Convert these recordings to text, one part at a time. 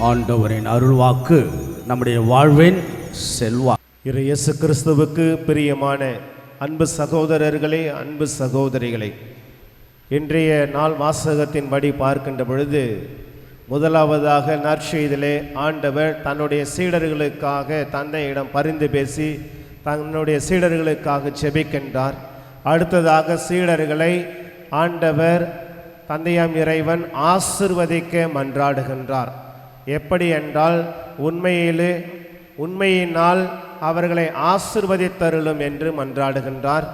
ஆண்டவரின் அருள்வாக்கு நம்முடைய வாழ்வின் செல்வா இரு இயேசு கிறிஸ்துவுக்கு பிரியமான அன்பு சகோதரர்களே அன்பு சகோதரிகளே இன்றைய நாள் வாசகத்தின்படி பார்க்கின்ற பொழுது முதலாவதாக நற்செய்திலே ஆண்டவர் தன்னுடைய சீடர்களுக்காக தந்தையிடம் பரிந்து பேசி தன்னுடைய சீடர்களுக்காக செபிக்கின்றார் அடுத்ததாக சீடர்களை ஆண்டவர் தந்தையாம் இறைவன் ஆசிர்வதிக்க மன்றாடுகின்றார். எப்படி என்றால் உண்மையிலே உண்மையினால் அவர்களை ஆசிர்வதித்தருளும் என்று மன்றாடுகின்றார்.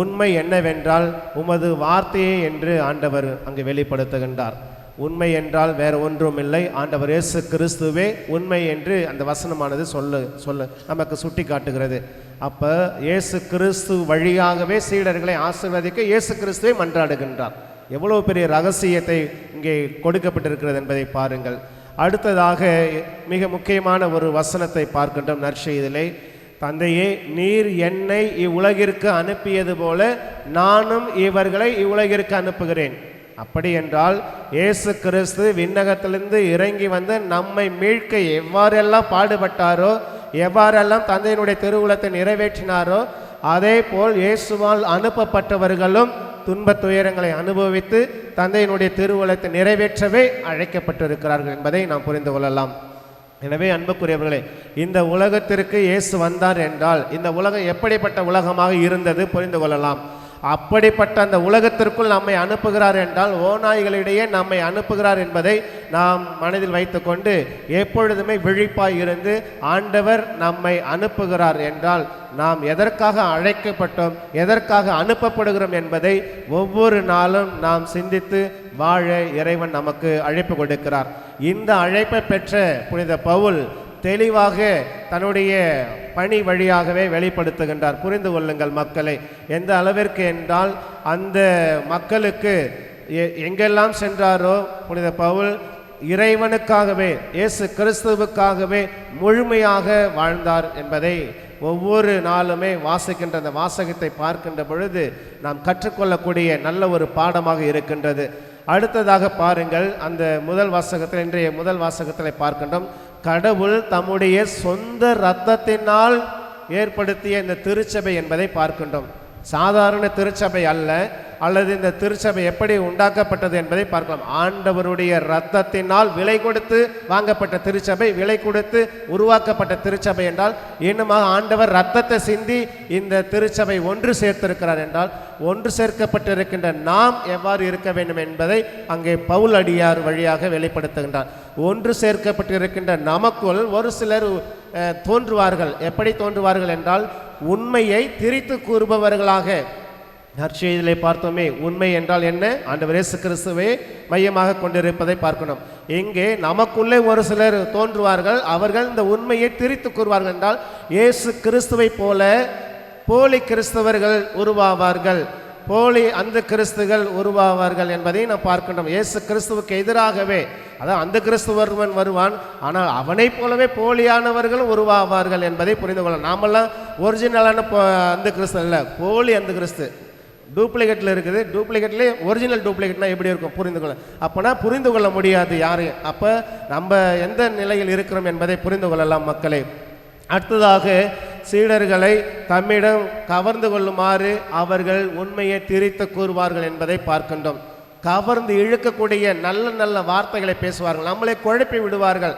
உண்மை என்னவென்றால் உமது வார்த்தையே என்று ஆண்டவர் அங்கு வெளிப்படுத்துகின்றார். உண்மை என்றால் வேற ஒன்றும் இல்லை ஆண்டவர் இயேசு கிறிஸ்துவே உண்மை என்று அந்த வசனமானது சொல்லு சொல்ல நமக்கு சுட்டி காட்டுகிறது அப்போ இயேசு கிறிஸ்து வழியாகவே சீடர்களை ஆசிர்வதிக்க இயேசு கிறிஸ்துவை மன்றாடுகின்றார். எவ்வளவு பெரிய ரகசியத்தை இங்கே கொடுக்கப்பட்டிருக்கிறது என்பதை பாருங்கள். அடுத்ததாக மிக முக்கியமான ஒரு வசனத்தை பார்க்கின்றோம் நற்செய்திலே தந்தையே நீர் என்னை இவ்வுலகிற்கு அனுப்பியது போல நானும் இவர்களை இவ்வுலகிற்கு அனுப்புகிறேன். அப்படி என்றால் இயேசு கிறிஸ்து விண்ணகத்திலிருந்து இறங்கி வந்து நம்மை மீட்க எவ்வாறெல்லாம் பாடுபட்டாரோ எவ்வாறெல்லாம் தந்தையினுடைய திருவுலத்தை நிறைவேற்றினாரோ அதே போல் இயேசுவால் அனுப்பப்பட்டவர்களும் துன்பத் துயரங்களை அனுபவித்து தந்தையினுடைய திருவுளத்தை நிறைவேற்றவே அழைக்கப்பட்டிருக்கிறார்கள் என்பதை நாம் புரிந்து கொள்ளலாம். எனவே அன்புக்குரியவர்களே இந்த உலகத்திற்கு இயேசு வந்தார் என்றால் இந்த உலகம் எப்படிப்பட்ட உலகமாக இருந்தது புரிந்து கொள்ளலாம். அப்படிப்பட்ட அந்த உலகத்திற்குள் நம்மை அனுப்புகிறார் என்றால் ஓநாய்களிடையே நம்மை அனுப்புகிறார் என்பதை நாம் மனதில் வைத்துக்கொண்டு எப்பொழுதுமே விழிப்பாய் இருந்து ஆண்டவர் நம்மை அனுப்புகிறார் என்றால் நாம் எதற்காக அழைக்கப்பட்டோம் எதற்காக அனுப்பப்படுகிறோம் என்பதை ஒவ்வொரு நாளும் நாம் சிந்தித்து வாழ இறைவன் நமக்கு அழைப்பு கொடுக்கிறார். இந்த அழைப்பை பெற்ற புனித பவுல் தெளிவாக தன்னுடைய பணி வழியாகவே வெளிப்படுத்துகின்றார். புரிந்து கொள்ளுங்கள் மக்களை எந்த அளவிற்கு என்றால் அந்த மக்களுக்கு எ- எங்கெல்லாம் சென்றாரோ புனித பவுல் இறைவனுக்காகவே இயேசு கிறிஸ்துவுக்காகவே முழுமையாக வாழ்ந்தார் என்பதை ஒவ்வொரு நாளுமே வாசிக்கின்ற அந்த வாசகத்தை பார்க்கின்ற பொழுது நாம் கற்றுக்கொள்ளக்கூடிய நல்ல ஒரு பாடமாக இருக்கின்றது. அடுத்ததாக பாருங்கள் அந்த முதல் வாசகத்தில் இன்றைய முதல் வாசகத்தில் பார்க்கின்றோம். கடவுள் தம்முடைய சொந்த இரத்தத்தினால் ஏற்படுத்திய இந்த திருச்சபை என்பதை பார்க்கின்றோம். சாதாரண திருச்சபை அல்ல. அல்லது இந்த திருச்சபை எப்படி உண்டாக்கப்பட்டது என்பதை பார்க்கலாம். ஆண்டவருடைய ரத்தத்தினால் விலை கொடுத்து வாங்கப்பட்ட திருச்சபை விலை கொடுத்து உருவாக்கப்பட்ட திருச்சபை என்றால் இன்னுமாக ஆண்டவர் ரத்தத்தை சிந்தி இந்த திருச்சபை ஒன்று சேர்த்திருக்கிறார் என்றால் ஒன்று சேர்க்கப்பட்டிருக்கின்ற நாம் எவ்வாறு இருக்க வேண்டும் என்பதை அங்கே பவுல் அடியார் வழியாக வெளிப்படுத்துகின்றார். ஒன்று சேர்க்கப்பட்டிருக்கின்ற நமக்குள் ஒரு சிலர் அஹ், தோன்றுவார்கள். எப்படி தோன்றுவார்கள் என்றால் உண்மையை திரித்து கூறுபவர்களாக நற்செய்தியிலே பார்த்தோமே உண்மை என்றால் என்ன? ஆண்டவர் இயேசு கிறிஸ்துவை மையமாக கொண்டிருப்பதை பார்க்கணும். இங்கே நமக்குள்ளே ஒரு சிலர் தோன்றுவார்கள் அவர்கள் இந்த உண்மையை திரித்து கூறுவார்கள் என்றால் இயேசு கிறிஸ்துவை போல போலி கிறிஸ்தவர்கள் உருவாவார்கள். போலி அந்த கிறிஸ்துகள் உருவாவார்கள் என்பதை நாம் பார்க்கணும். இயேசு கிறிஸ்துவுக்கு எதிராகவே அதான் அந்த கிறிஸ்துவர்வன் வருவான் ஆனால் அவனைப் போலவே போலியானவர்களும் உருவாவார்கள் என்பதை புரிந்து கொள்ளலாம். நாமெல்லாம் ஒரிஜினலான அந்த கிறிஸ்து அல்ல போலி அந்த கிறிஸ்து. டூப்ளிகேட்டில் இருக்குது. டூப்ளிகேட்லேயே ஒரிஜினல் டூப்ளிகேட்னா எப்படி இருக்கும்? புரிந்து கொள்ள. அப்போனா புரிந்து கொள்ள முடியாது யாரையும் அப்போ நம்ம எந்த நிலையில் இருக்கிறோம் என்பதை புரிந்து கொள்ளலாம் மக்களே. அடுத்ததாக சீடர்களை தம்மிடம் கவர்ந்து கொள்ளுமாறு அவர்கள் உண்மையை திரித்து கூறுவார்கள் என்பதை பார்க்கின்றோம். கவர்ந்து இழுக்கக்கூடிய நல்ல நல்ல வார்த்தைகளை பேசுவார்கள். நம்மளை குழப்பி விடுவார்கள்.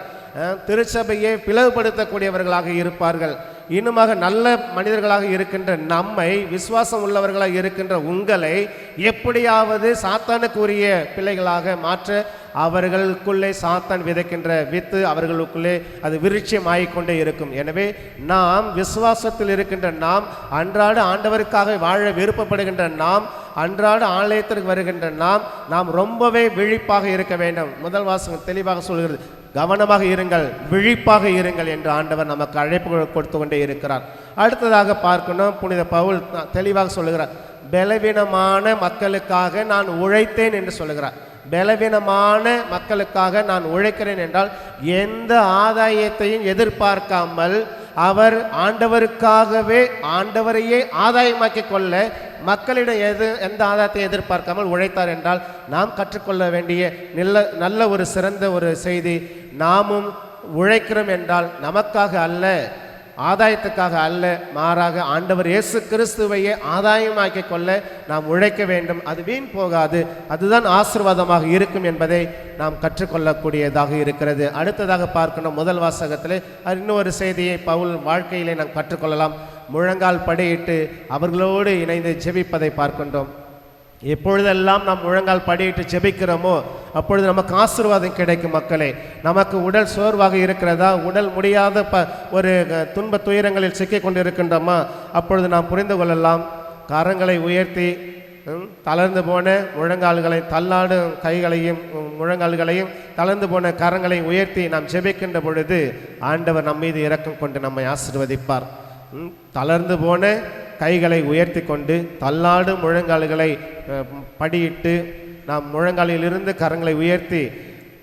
திருச்சபையை பிளவுபடுத்தக்கூடியவர்களாக இருப்பார்கள். இன்னுமாக நல்ல மனிதர்களாக இருக்கின்ற நம்மை விசுவாசம் உள்ளவர்களாக இருக்கின்ற உங்களை எப்படியாவது சாத்தானுக்குரிய பிள்ளைகளாக மாற்ற அவர்களுக்குள்ளே சாத்தான் விதைக்கின்ற வித்து அவர்களுக்குள்ளே அது விருட்சியம் ஆகிக்கொண்டே இருக்கும். எனவே நாம் விசுவாசத்தில் இருக்கின்ற நாம் அன்றாட ஆண்டவருக்காக வாழ விருப்பப்படுகின்ற நாம் அன்றாட ஆலயத்திற்கு வருகின்ற நாம் நாம் ரொம்பவே விழிப்பாக இருக்க வேண்டும். முதல் வாசகம் தெளிவாக சொல்கிறது கவனமாக இருங்கள் விழிப்பாக இருங்கள் என்று ஆண்டவர் நமக்கு அழைப்பு கொடுத்து கொண்டே இருக்கிறார். அடுத்ததாக பார்க்கணும் புனித பவுல் தெளிவாக சொல்லுகிறார். பலவீனமான மக்களுக்காக நான் உழைத்தேன் என்று சொல்லுகிறார். பலவீனமான மக்களுக்காக நான் உழைக்கிறேன் என்றால் எந்த ஆதாயத்தையும் எதிர்பார்க்காமல் அவர் ஆண்டவருக்காகவே ஆண்டவரையே ஆதாயமாக்கி கொள்ள மக்களிடம் எது எந்த ஆதாயத்தை எதிர்பார்க்காமல் உழைத்தார் என்றால் நாம் கற்றுக்கொள்ள வேண்டிய நல்ல நல்ல ஒரு சிறந்த ஒரு செய்தி நாமும் உழைக்கிறோம் என்றால் நமக்காக அல்ல. ஆதாயத்துக்காக அல்ல மாறாக ஆண்டவர் இயேசு கிறிஸ்துவையே ஆதாயமாக்கி கொள்ள நாம் உழைக்க வேண்டும். அது வீண் போகாது. அதுதான் ஆசீர்வாதமாக இருக்கும் என்பதை நாம் கற்றுக்கொள்ளக்கூடியதாக இருக்கிறது. அடுத்ததாக பார்க்கணும் முதல் வாசகத்தில். இன்னொரு செய்தியை பவுல் வாழ்க்கையிலே நாம் கற்றுக்கொள்ளலாம். முழங்கால் படையிட்டு அவர்களோடு இணைந்து ஜெபிப்பதை பார்க்கின்றோம். எப்பொழுதெல்லாம் நாம் முழங்கால் படியிட்டு ஜெபிக்கிறோமோ அப்பொழுது நமக்கு ஆசீர்வாதம் கிடைக்கும் மக்களே. நமக்கு உடல் சோர்வாக இருக்கிறதா? உடல் முடியாத ப ஒரு துன்ப துயரங்களில் சிக்கி கொண்டு இருக்கின்றோமா அப்பொழுது நாம் புரிந்து கொள்ளலாம். கரங்களை உயர்த்தி தளர்ந்து போன முழங்கால்களை தள்ளாடும் கைகளையும் முழங்கால்களையும் தளர்ந்து போன கரங்களை உயர்த்தி நாம் ஜெபிக்கின்ற பொழுது ஆண்டவர் நம் மீது இறக்கம் கொண்டு நம்மை ஆசிர்வதிப்பார். ம், தளர்ந்து போன கைகளை உயர்த்தி கொண்டு தள்ளாடு முழங்கால்களை படியிட்டு நாம் முழங்காலிலிருந்து கரங்களை உயர்த்தி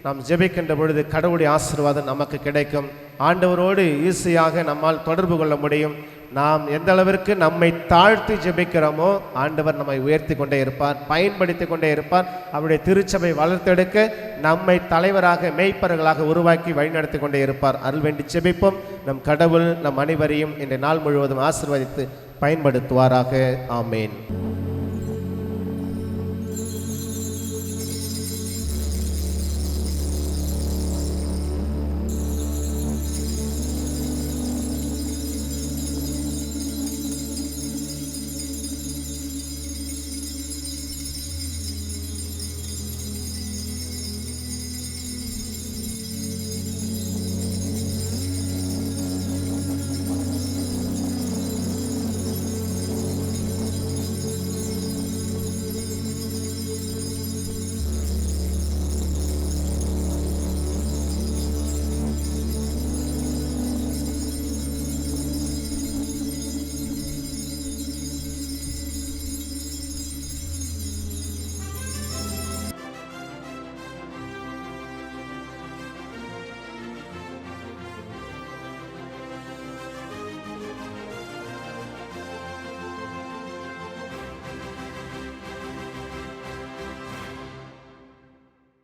நாம் ஜெபிக்கின்ற பொழுது கடவுளுடைய ஆசீர்வாதம் நமக்கு கிடைக்கும். ஆண்டவரோடு ஈஸியாக நம்மால் தொடர்பு கொள்ள முடியும். நாம் எந்த அளவிற்கு நம்மை தாழ்த்தி ஜெபிக்கிறோமோ ஆண்டவர் நம்மை உயர்த்தி கொண்டே இருப்பார் பயன்படுத்தி கொண்டே இருப்பார் அவருடைய திருச்சபை வளர்த்தெடுக்க நம்மை தலைவராக மெய்ப்பர்களாக உருவாக்கி வழிநடத்தி கொண்டே இருப்பார். அருள் வேண்டி ஜெபிப்போம். நம் கடவுள் நம் அனைவரையும் இன்றைய நாள் முழுவதும் ஆசிர்வதித்து பயன்படுத்துவாராக. ஆமேன்.